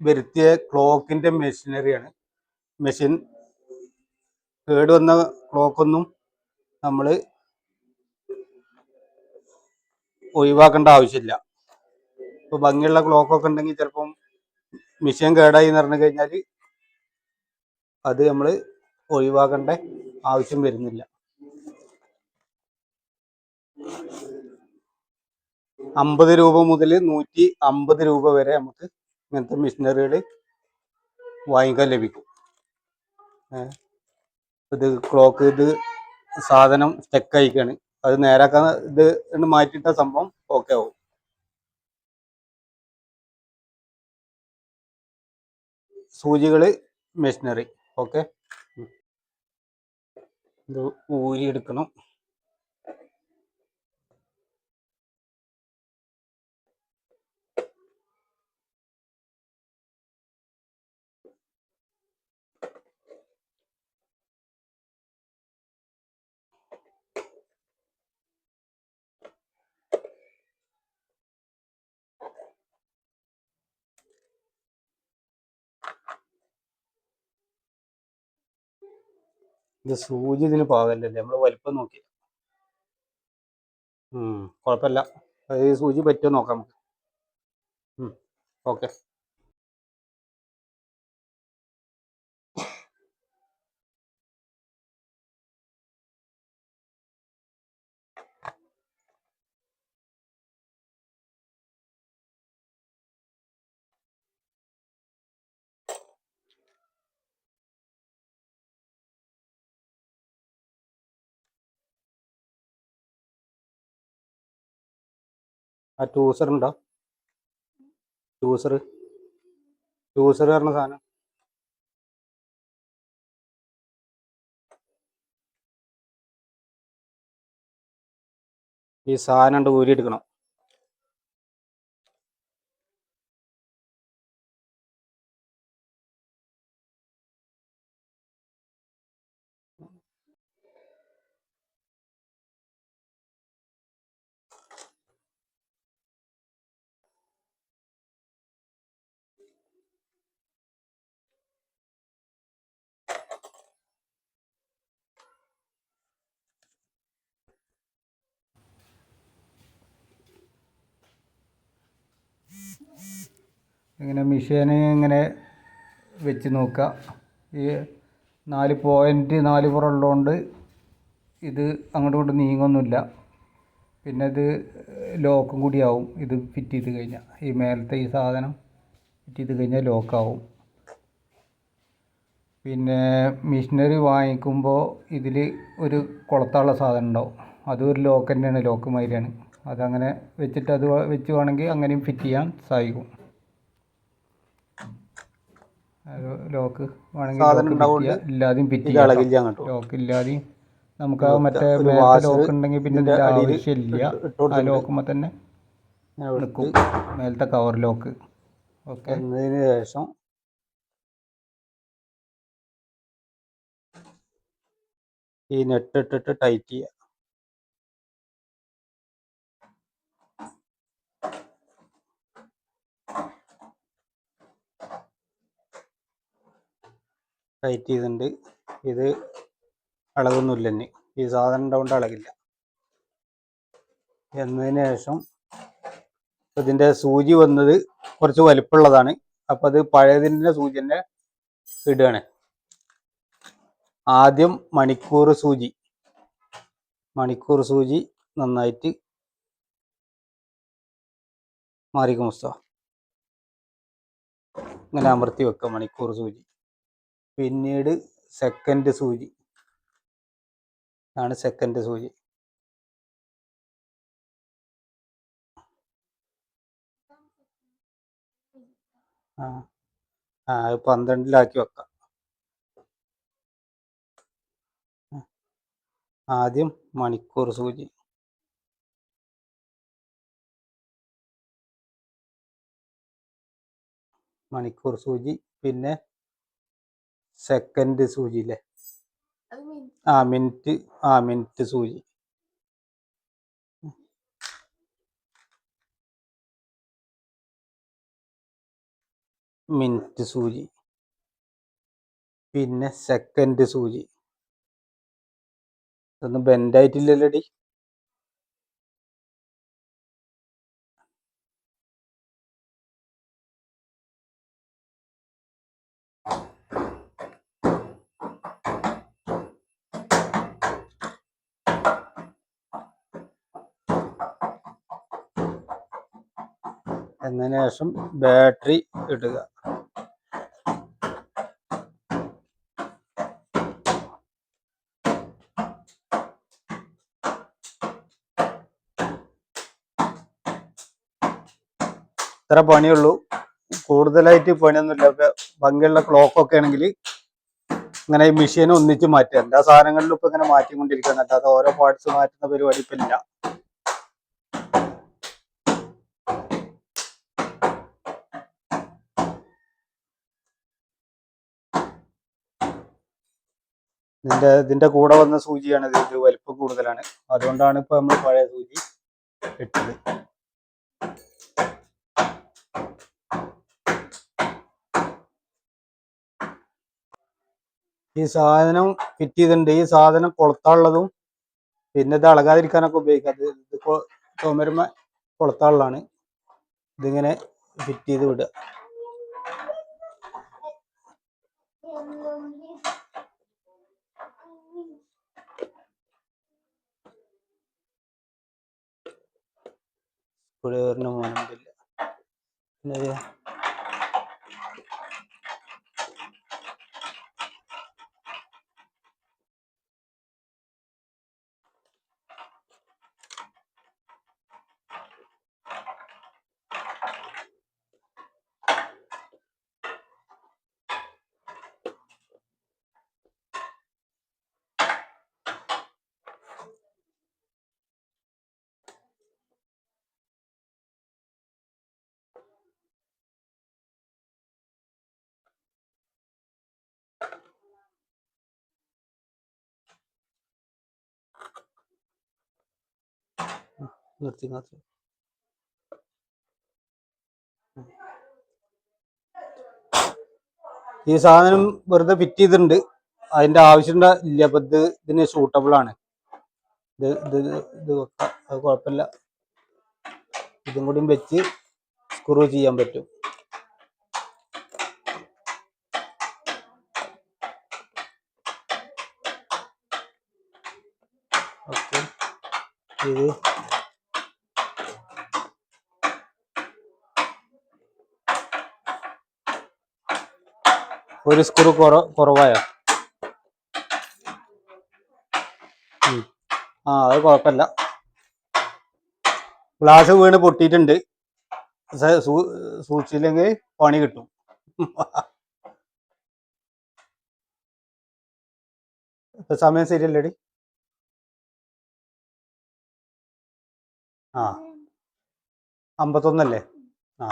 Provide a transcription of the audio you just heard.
വരുത്തിയ ക്ലോക്കിന്റെ മെഷീനറിയാണ്. മെഷീൻ കേട് വന്ന ക്ലോക്കൊന്നും നമ്മൾ ഒഴിവാക്കേണ്ട ആവശ്യമില്ല. ഇപ്പൊ ഭംഗിയുള്ള ക്ലോക്കൊക്കെ ഉണ്ടെങ്കിൽ ചിലപ്പം മെഷീൻ കേടായി എന്ന് പറഞ്ഞു കഴിഞ്ഞാൽ അത് നമ്മൾ ഒഴിവാക്കേണ്ട ആവശ്യം വരുന്നില്ല. അമ്പത് രൂപ മുതൽ നൂറ്റി അമ്പത് രൂപ വരെ നമുക്ക് ഇങ്ങനത്തെ മെഷീനറികൾ വാങ്ങിക്കാൻ ലഭിക്കും. ഇത് ക്ലോക്ക് ഇത് സാധനം സ്റ്റക്ക് അയക്കാണ്. അത് നേരാക്കാൻ ഇത് മാറ്റിയിട്ട സംഭവം ഓക്കെ ആവും. സൂചികൾ മെഷീനറി ഓക്കെ ഇത് ഊരി എടുക്കണം ഇത് സൂചി ഇതിന് പാകല്ലേ നമ്മൾ വലിപ്പം നോക്കി. കുഴപ്പമില്ല ഈ സൂചി പറ്റുമോ നോക്കാം നമുക്ക്. ഓക്കെ. ആ ടൂസർ ഉണ്ടോ? ടൂസർ ടൂസർ പറഞ്ഞ സാധനം. ഈ സാധനം ഉണ്ട് ഇങ്ങനെ മിഷീൻ ഇങ്ങനെ വെച്ച് നോക്കുക ഈ നാല് പോയിന്റ് നാല് പുറം ഉള്ളതുകൊണ്ട് ഇത് അങ്ങോട്ടും ഇങ്ങോട്ടും നീങ്ങൊന്നുമില്ല. പിന്നെ ഇത് ലോക്കും കൂടിയാവും ഇത് ഫിറ്റ് ചെയ്ത് കഴിഞ്ഞാൽ ഈ മേലത്തെ ഈ സാധനം ഫിറ്റ് ചെയ്ത് കഴിഞ്ഞാൽ ലോക്കാവും പിന്നെ മെഷീനറി വാങ്ങിക്കുമ്പോൾ ഇതിൽ ഒരു കുളത്താനുള്ള സാധനം ഉണ്ടാവും. അതും ഒരു ലോക്ക് തന്നെയാണ് ലോക്ക് മാതിരിയാണ്. അതങ്ങനെ വെച്ചിട്ട് അത് വെച്ച് വേണമെങ്കിൽ അങ്ങനെയും ഫിറ്റ് ചെയ്യാൻ സാധിക്കും. ലോക്ക് വേണമെങ്കിൽ ഇല്ലാതെയും അങ്ങോട്ട്. ലോക്ക് ഇല്ലാതെയും നമുക്ക് മറ്റേ ലോക്ക് ഉണ്ടെങ്കിൽ പിന്നെ ആവശ്യമില്ല. ആ. ലോക്കുമ്പോൾ തന്നെ എടുക്കും മേലത്തെ കവർ ലോക്ക്. ഓക്കെ. എന്നതിന് ശേഷം ഈ നെറ്റ് ഇട്ടിട്ട് ടൈറ്റ് ചെയ്യുക. ടൈറ്റ് ചെയ്തിട്ടുണ്ട്. ഇത് അളകൊന്നുമില്ല ഇനി ഈ സാധനം ഉണ്ടാവേണ്ട അളകില്ല എന്നതിന് ശേഷം ഇതിന്റെ സൂചി വന്നത് കുറച്ച് വലിപ്പമുള്ളതാണ്. അപ്പം അത് പഴയതിന്റെ സൂചി തന്നെ ഇടുകയാണ്. ആദ്യം മണിക്കൂർ സൂചി. മണിക്കൂർ സൂചി നന്നായിട്ട് മാറിക്കും മുസ്ത ഇങ്ങനെ അമർത്തി വെക്കുക മണിക്കൂർ സൂചി. പിന്നീട് സെക്കൻഡ് സൂചി. ആണ് സെക്കൻഡ് സൂചി. ആ ആ പന്ത്രണ്ടിലാക്കി വെക്കാം. ആദ്യം മണിക്കൂർ സൂചി. മണിക്കൂർ സൂചി പിന്നെ സെക്കൻഡ് സൂചി അല്ലേ ആ മിനിറ്റ് ആ മിനിറ്റ് സൂചി. മിനിറ്റ് സൂചി. പിന്നെ സെക്കൻഡ് സൂചി. ഇതൊന്നും ബെൻഡായിട്ടില്ലല്ലോടി എന്നതിന് ശേഷം ബാറ്ററി ഇടുക. ഇത്ര പണിയുള്ളൂ. കൂടുതലായിട്ട് പണിയൊന്നുമില്ല. ഭംഗിയുള്ള ക്ലോക്ക് ഒക്കെ ആണെങ്കിൽ ഇങ്ങനെ ഈ മെഷീൻ ഒന്നിച്ച് മാറ്റുക. എല്ലാ സാധനങ്ങളിലും ഇപ്പൊ ഇങ്ങനെ മാറ്റിക്കൊണ്ടിരിക്കുകയാണ്. അല്ലാതെ ഓരോ പാർട്സ് മാറ്റുന്ന പരിപാടി ഇപ്പൊ ഇല്ല. ഇതിന്റെ ഇതിന്റെ കൂടെ വന്ന സൂചിയാണ് ഇത്. ഇത് വലിപ്പം കൂടുതലാണ്. അതുകൊണ്ടാണ് ഇപ്പൊ നമ്മൾ പഴയ സൂചി ഇട്ടത്. ഈ സാധനം ഫിറ്റ് ചെയ്തിട്ടുണ്ട്. ഈ സാധനം കൊളുത്താനുള്ളതും പിന്നെ ഇത് അളകാതിരിക്കാനൊക്കെ ഉപയോഗിക്കാത്തത് ഇത് ചുമരുമ കൊളുത്താനുള്ളതാണ്. ഇതിങ്ങനെ ഫിറ്റ് ചെയ്ത് വിടുക. പുഴയൂരിന് മോനമ്പില്ല പിന്നെ ഇത് നിർത്തി നിർത്തി ഈ സാധനം വെറുതെ ഫിറ്റ് ചെയ്തിട്ടുണ്ട്. അതിന്റെ ആവശ്യം ഇല്ല. അപ്പൊ ഇത് ഇതിന് സൂട്ടബിൾ ആണ്. ഇത് ഇത് ഇത് വെക്കാം. അത് കുഴപ്പമില്ല. ഇതും കൂടിയും വെച്ച് സ്ക്രൂ ചെയ്യാൻ പറ്റും. ഓക്കെ. ഇത് ഒരു സ്ക്രൂ കുറ കുറവായോ? ആ അത് കുഴപ്പമില്ല. ഗ്ലാസ് വീണ് പൊട്ടിയിട്ടുണ്ട്. സൂക്ഷിച്ചില്ലെങ്കിൽ പണി കിട്ടും. സമയം ശരിയല്ലേടി? ആ. അമ്പത്തൊന്നല്ലേ? ആ.